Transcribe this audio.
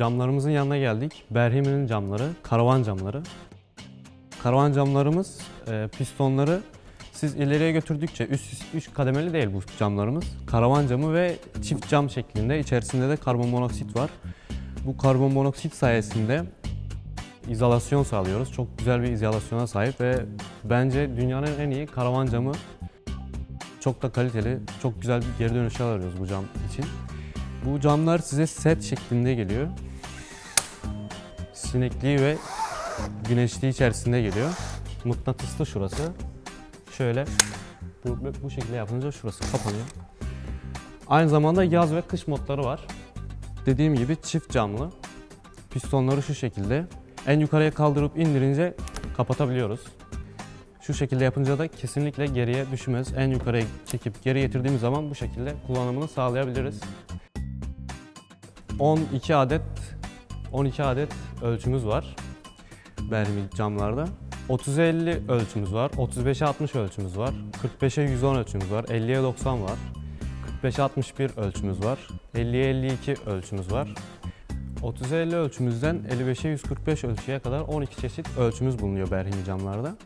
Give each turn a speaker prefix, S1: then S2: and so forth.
S1: camlarımızın yanına geldik. Berhimi'nin camları, karavan camları. Karavan camlarımız e, pistonları siz ileriye götürdükçe üst, üst kademeli değil bu camlarımız. Karavan camı ve çift cam şeklinde içerisinde de karbon monoksit var. Bu karbon monoksit sayesinde izolasyon sağlıyoruz. Çok güzel bir izolasyona sahip ve bence dünyanın en iyi karavan camı. Çok da kaliteli, çok güzel bir geri dönüşler alıyoruz bu cam için. Bu camlar size set şeklinde geliyor. Sinekliği ve güneşliği içerisinde geliyor. Mıknatıslı şurası. Şöyle bu, bu şekilde yapınca şurası kapanıyor. Aynı zamanda yaz ve kış modları var. Dediğim gibi çift camlı. Pistonları şu şekilde. En yukarıya kaldırıp indirince kapatabiliyoruz. Şu şekilde yapınca da kesinlikle geriye düşmez. En yukarıya çekip geri getirdiğimiz zaman bu şekilde kullanımını sağlayabiliriz. 12 adet 12 adet ölçümüz var. Bermi camlarda. 30'a 50 ölçümüz var. 35'e 60 ölçümüz var. 45'e 110 ölçümüz var. 50'ye 90 var. 45'e 61 ölçümüz var. 50'ye 52 ölçümüz var. 30'a 50 ölçümüzden 55'e 145 ölçüye kadar 12 çeşit ölçümüz bulunuyor Berhimi camlarda.